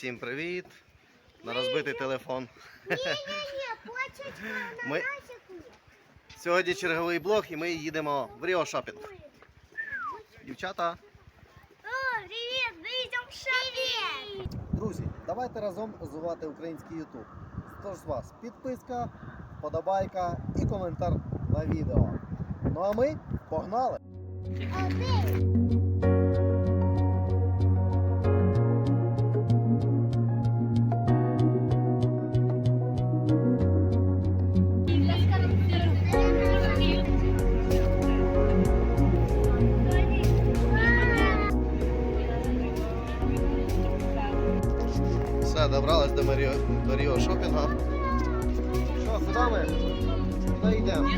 Всім привіт! На розбитий телефон. Ми... Сьогодні черговий блог і ми їдемо в Ріо Шопінг. Дівчата, Привет, мы идем шопинг. друзі, давайте разом розвивати український YouTube. Тож з вас підписка, вподобайка і коментар на відео. Ну а ми погнали! Все, добрались до Ріо Шопінга. Що, куди ми? Куди йдемо?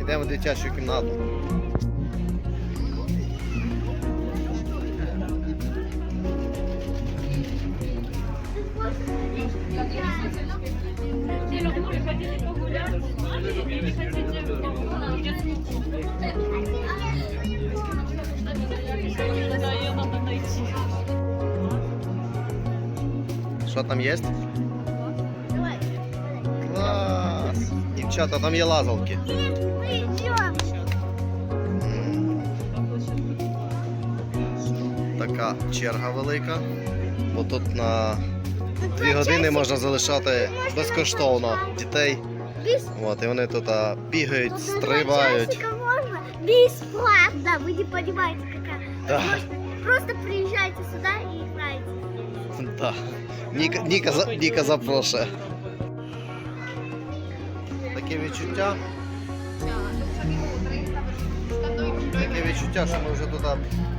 Йдемо в дитячу кімнату. Що там є? Давай. Клас! Дівчата, там є лазалки. Така черга велика. Бо тут на дві години можна залишати безкоштовно дітей. От, і вони тут а, бігають, стрибають. бесплатно. Вы не понимаете, какая. Да. Просто приезжайте сюда и Да. Ніка, Ніка, за- Ніка запрошує. Таке відчуття. Таке відчуття, що ми вже тут а,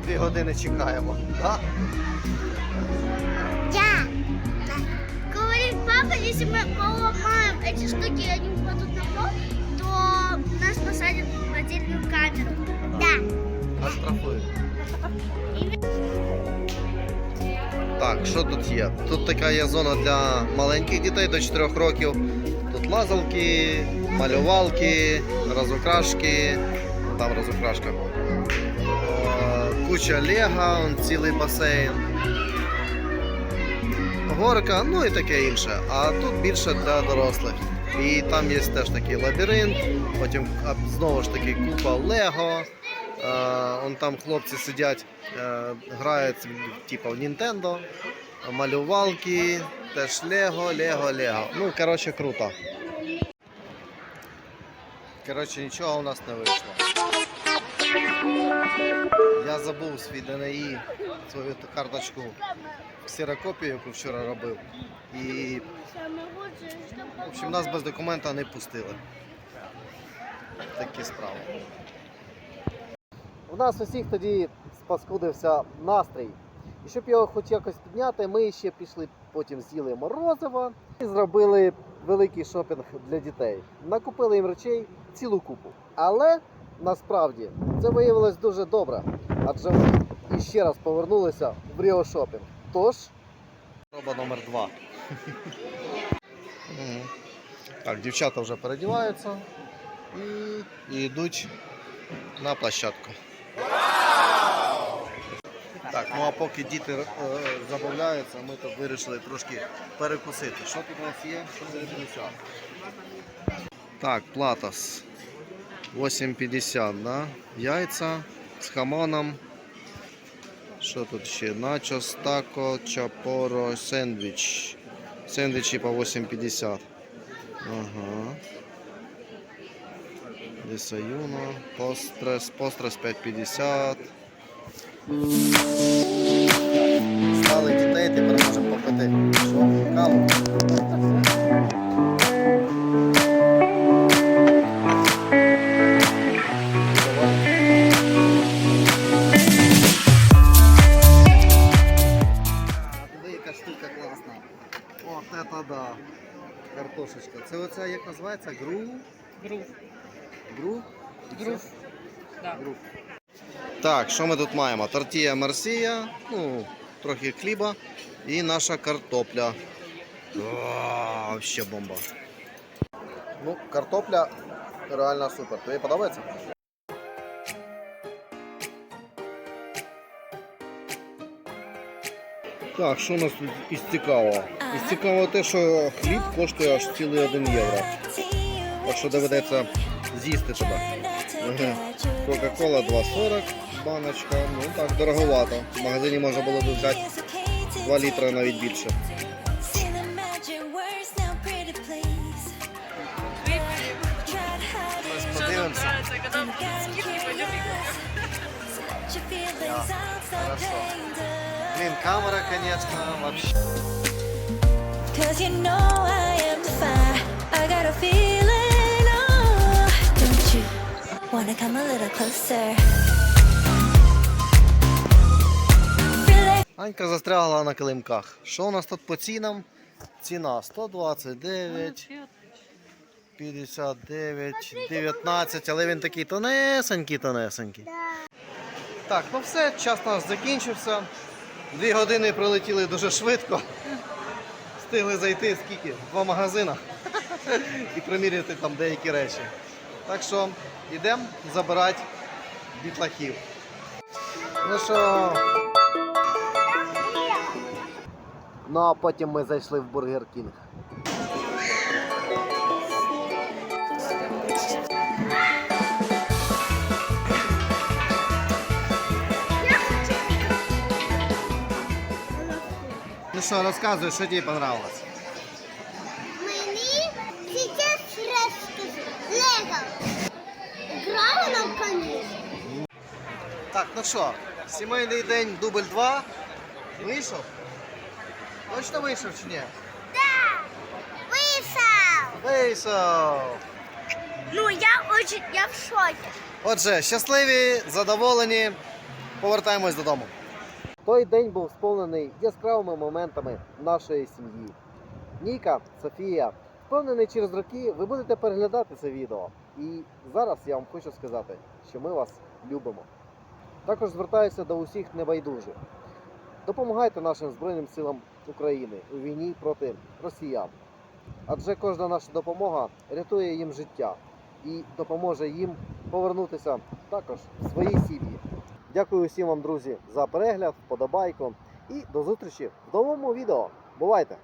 дві години чекаємо. Да? Да. Говорит папа, если мы поломаем эти штуки и они упадут на пол, то нас посадят в отдельную камеру. Да. Оштрафують. Так, що тут є? Тут така є зона для маленьких дітей до 4 років. Тут лазалки, малювалки, розукрашки. Там розукрашка. Е, Куча лего, цілий басейн. Горка, ну і таке інше. А тут більше для дорослих. І там є теж такий лабіринт, потім знову ж таки купа лего. Е, он там хлопці сидять, е, грають типу в Nintendo, малювалки, теж Лего, Лего, Лего. Ну, коротше, круто. Коротше, нічого у нас не вийшло. Я забув свій ДНІ, свою карточку, ксерокопію, яку вчора робив. І, в общем, нас без документа не пустили. Такі справи. У нас усіх тоді спаскудився настрій. І щоб його хоч якось підняти, ми ще пішли, потім з'їли морозиво і зробили великий шопінг для дітей. Накупили їм речей цілу купу. Але насправді це виявилось дуже добре, адже ми іще раз повернулися в Ріо Шопінг. Тож, проба номер два. Так, дівчата вже передіваються і йдуть на площадку. Так, ну а поки діти е, забавляються, ми тут вирішили трошки перекусити. Що тут у нас є? Що відмічав? Так, платас. 8,50, да? Яйця з хамоном. Що тут ще? Начос, тако, чапоро, сендвіч. Сендвічі по 8,50. Ага. Десаюно, пострес, пострес 5,50. Стали дітей, тепер можемо попити що? Каву. Яка штука класна. От це да. Картошечка. Це оця як називається? Гру? Грув. Гру? Грув. Да. Гру. Так, що ми тут маємо? Тортія Марсія, ну, трохи хліба і наша картопля. О, вообще бомба. Ну, картопля реально супер. Тобі подобається? Так, що у нас тут із цікавого? Із цікавого те, що хліб коштує аж цілий 1 євро. Так що доведеться з'їсти тебе. Кока-кола 2,40 баночка. Ну так, дороговато. В магазині можна було б взяти 2 літра навіть більше. Подивимося. Камера, звісно, вообще. Cause you know I am the fire. I got a feeling, wanna come a little closer? Анька застрягла на килимках. Що у нас тут по цінам? Ціна 129, 59, 19, але він такий тонесенький, тонесенький. Так, ну все, час наш закінчився. Дві години пролетіли дуже швидко. Встигли зайти скільки? Два магазини і приміряти там деякі речі. Так що йдемо забирати дітлахів. Ну що, Ну а потім ми зайшли в Бургер Кінг. Ну що, розказуй, що тобі понравилось? Лего. Играла на коне. Так, ну що, сімейний день дубль 2. Вийшов? Точно вийшов чи ні? Да. Вышел. Вийшов! Ну, я очень, я в шоке. Отже, щасливі, задоволені, повертаємось додому. Той день був сповнений яскравими моментами нашої сім'ї. Ніка, Софія, впевнений, через роки ви будете переглядати це відео. І зараз я вам хочу сказати, що ми вас любимо. Також звертаюся до усіх небайдужих. Допомагайте нашим Збройним силам України у війні проти росіян. Адже кожна наша допомога рятує їм життя і допоможе їм повернутися також в свої сім'ї. Дякую всім вам, друзі, за перегляд, вподобайку і до зустрічі в новому відео. Бувайте!